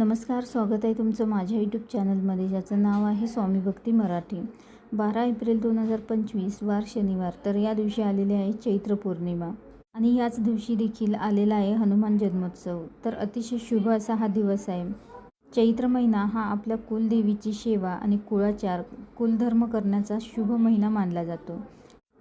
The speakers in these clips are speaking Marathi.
नमस्कार स्वागत आहे तुमचं माझ्या यूट्यूब चॅनलमध्ये ज्याचं नाव आहे स्वामी भक्ती मराठी. बारा एप्रिल दोन हजार पंचवीस वार शनिवार तर या दिवशी आलेले आहे चैत्र पौर्णिमा. आणि याच दिवशी देखील आलेला आहे हनुमान जन्मोत्सव. तर अतिशय शुभ असा हा दिवस आहे. चैत्र महिना हा आपल्या कुलदेवीची सेवा आणि कुळाचार कुलधर्म करण्याचा शुभ महिना मानला जातो.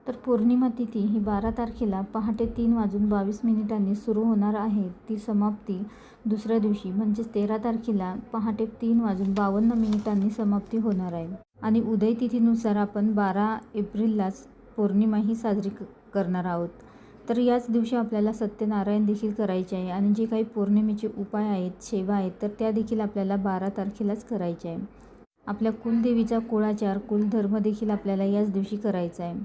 तर पौर्णिमा तिथी ही बारा तारखेला पहाटे तीन वाजून बावीस मिनिटांनी सुरू होणार आहे. ती समाप्ती दुसऱ्या दिवशी म्हणजेच तेरा तारखेला पहाटे तीन वाजून बावन्न मिनिटांनी समाप्ती होणार आहे. आणि उदय तिथीनुसार आपण बारा एप्रिललाच पौर्णिमा ही साजरी क करणार आहोत. तर याच दिवशी आपल्याला सत्यनारायण देखील करायचे आहे आणि जे काही पौर्णिमेचे उपाय आहेत सेवा आहेत तर त्या देखील आपल्याला बारा तारखेलाच करायचे आहे. आपल्या कुलदेवीचा कुळाचार कुलधर्म देखील आपल्याला याच दिवशी करायचा आहे.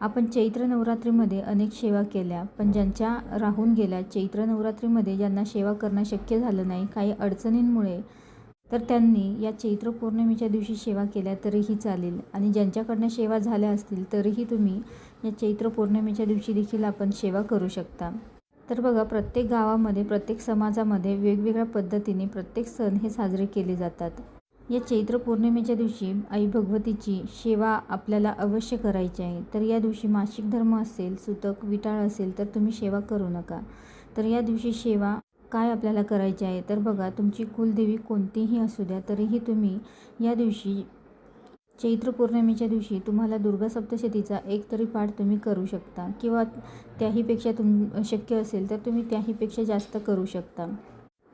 आपण चैत्र नवरात्रीमध्ये अनेक सेवा केल्या पण ज्यांच्या राहून गेल्या चैत्र नवरात्रीमध्ये ज्यांना सेवा करणं शक्य झालं नाही काही अडचणींमुळे तर त्यांनी या चैत्र पौर्णिमेच्या दिवशी सेवा केल्या तरीही चालेल. आणि ज्यांच्याकडनं सेवा झाल्या असतील तरीही तुम्ही या चैत्र पौर्णिमेच्या दिवशी देखील आपण सेवा करू शकता. तर बघा प्रत्येक गावामध्ये प्रत्येक समाजामध्ये वेगवेगळ्या पद्धतीने प्रत्येक सण हे साजरे केले जातात. या चैत्र पौर्णिमेच्या दिवशी आई भगवतीची सेवा आपल्याला अवश्य करायची आहे. तर या दिवशी मासिक धर्म असेल सुतक विटाळ असेल तर तुम्ही सेवा करू नका. तर या दिवशी सेवा काय आपल्याला करायची आहे? तर बघा तुमची कुलदेवी कोणतीही असू द्या तरीही तुम्ही या दिवशी चैत्र पौर्णिमेच्या दिवशी तुम्हाला दुर्गा सप्तशतीचा एक तरी पाठ तुम्ही करू शकता. किंवा त्याहीपेक्षा तुम शक्य असेल तर तुम्ही त्याहीपेक्षा जास्त करू शकता.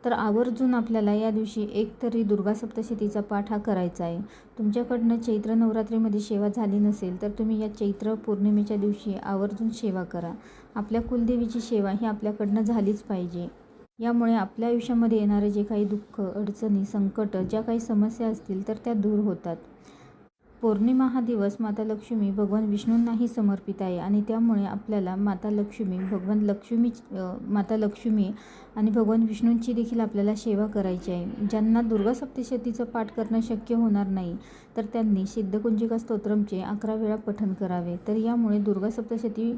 तर आवर्जून आपल्याला या दिवशी एक तरी दुर्गा सप्तशतीचा पाठ हा करायचा आहे. तुमच्याकडनं चैत्र नवरात्रीमध्ये सेवा झाली नसेल तर तुम्ही या चैत्र पौर्णिमेच्या दिवशी आवर्जून सेवा करा. आपल्या कुलदेवीची सेवा ही आपल्याकडनं झालीच पाहिजे. यामुळे आपल्या आयुष्यामध्ये येणारे जे काही दुःख अडचणी संकट ज्या काही समस्या असतील तर त्या दूर होतात. पौर्णिमा हा दिवस माता लक्ष्मी भगवान विष्णूंनाही समर्पित आहे आणि त्यामुळे आपल्याला माता लक्ष्मी भगवान लक्ष्मी माता लक्ष्मी आणि भगवान विष्णूंची देखील आपल्याला सेवा करायची आहे. ज्यांना दुर्गा सप्तशतीचं पाठ करणं शक्य होणार नाही तर त्यांनी सिद्धकुंजिका स्तोत्रमचे अकरा वेळा पठन करावे. तर यामुळे दुर्गा सप्तशती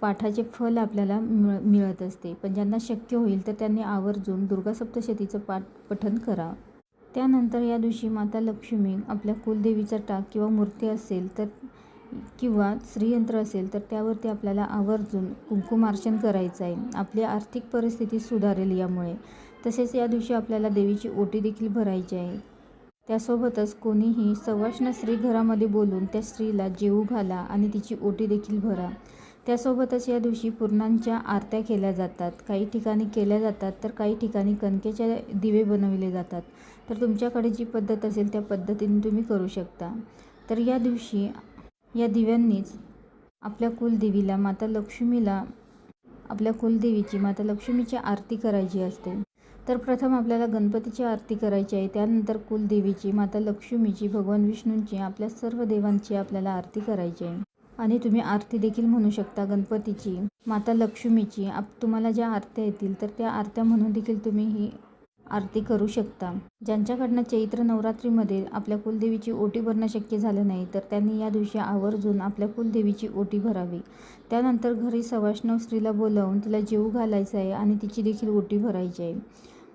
पाठाचे फल आपल्याला मिळ मिळत असते. पण ज्यांना शक्य होईल तर त्यांनी आवर्जून दुर्गा सप्तशतीचं पाठ पठन करा. त्यानंतर या दिवशी माता लक्ष्मी आपल्या कुलदेवीचा टाक किंवा मूर्ती असेल तर किंवा श्रीयंत्र असेल तर त्यावरती आपल्याला आवर्जून कुंकुमार्चन करायचं आहे. आपली आर्थिक परिस्थिती सुधारेल यामुळे. तसेच या दिवशी आपल्याला देवीची ओटी देखील भरायची आहे. त्यासोबतच कोणीही सवाष्ण स्त्री घरामध्ये बोलून त्या स्त्रीला जेवू घाला आणि तिची ओटी देखील भरा. त्यासोबतच या दिवशी पूर्णांच्या आरत्या केल्या जातात. काही ठिकाणी केल्या जातात तर काही ठिकाणी कणकेचे दिवे बनवले जातात. तर तुमच्याकडे जी पद्धत असेल त्या पद्धतीने तुम्ही करू शकता. तर या दिवशी या दिव्यांनीच आपल्या कुलदेवीला माता लक्ष्मीला आपल्या कुलदेवीची माता लक्ष्मीची आरती करायची असते. तर प्रथम आपल्याला गणपतीची आरती करायची आहे. त्यानंतर कुलदेवीची माता लक्ष्मीची भगवान विष्णूंची आपल्या सर्व देवांची आपल्याला आरती करायची आहे. आणि तुम्ही आरती देखील म्हणू शकता गणपतीची माता लक्ष्मीची. आप तुम्हाला ज्या आरत्या येतील तर त्या आरत्या म्हणून देखील तुम्ही ही आरती करू शकता. ज्यांच्याकडनं चैत्र नवरात्रीमध्ये आपल्या कुलदेवीची ओटी भरणं शक्य झालं नाही तर त्यांनी या दिवशी आवर्जून आपल्या कुलदेवीची ओटी भरावी. त्यानंतर घरी सवाष्णव स्त्रीला बोलावून तिला जेवू घालायचं आहे आणि तिची देखील ओटी भरायची आहे.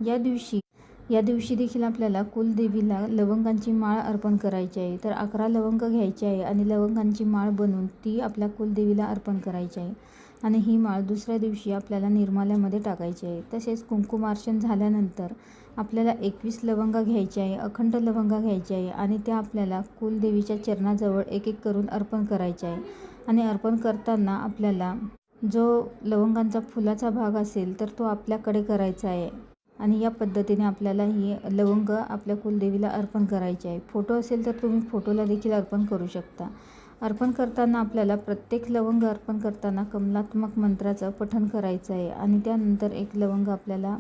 या दिवशी या दिवशी देखील आपल्याला कुलदेवीला लवंगांची माळ अर्पण करायची आहे. तर अकरा लवंग घ्यायची आहे आणि लवंगांची माळ बनवून ती आपल्या कुलदेवीला अर्पण करायची आहे. आणि ही माळ दुसऱ्या दिवशी आपल्याला निर्माल्यामध्ये टाकायची आहे. तसेच कुंकुमार्चन झाल्यानंतर आपल्याला एकवीस लवंगा घ्यायची आहे अखंड लवंगा घ्यायची आहे आणि त्या आपल्याला कुलदेवीच्या चरणाजवळ एक एक करून अर्पण करायच्या आहे. आणि अर्पण करताना आपल्याला जो लवंगांचा फुलाचा भाग असेल तर तो आपल्याकडे करायचा आहे. आणि या पद्धतीने आपल्याला ही लवंग आपल्या कुलदेवीला अर्पण करायचे आहे. फोटो असेल तर तुम्ही फोटोला देखील अर्पण करू शकता. अर्पण करताना आपल्याला प्रत्येक लवंग अर्पण करताना कमलात्मक मंत्राचं पठण करायचं आहे आणि त्यानंतर एक लवंग आपल्याला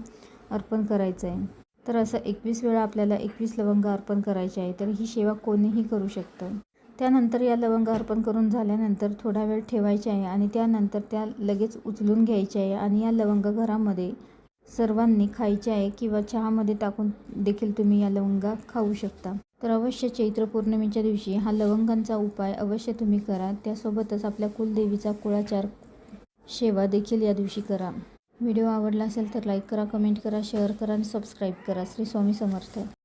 अर्पण करायचं आहे. तर असं एकवीस वेळा आपल्याला एकवीस लवंग अर्पण करायचे आहे तर ही सेवा कोणीही करू शकतं. त्यानंतर या लवंग अर्पण करून झाल्यानंतर थोडा वेळ ठेवायचे आहे आणि त्यानंतर त्या लगेच उचलून घ्यायच्या आहे आणि या लवंग घरामध्ये सर्वांनी खायचे आहे किंवा चहामध्ये टाकून देखील तुम्ही या लवंगा खाऊ शकता. तर अवश्य चैत्र पौर्णिमेच्या दिवशी हा लवंगांचा उपाय अवश्य तुम्ही करा. त्यासोबतच आपल्या कुलदेवीचा कुळाचार सेवा देखील या दिवशी करा. व्हिडिओ आवडला असेल तर लाईक करा कमेंट करा शेअर करा आणि सबस्क्राईब करा. श्री स्वामी समर्थ.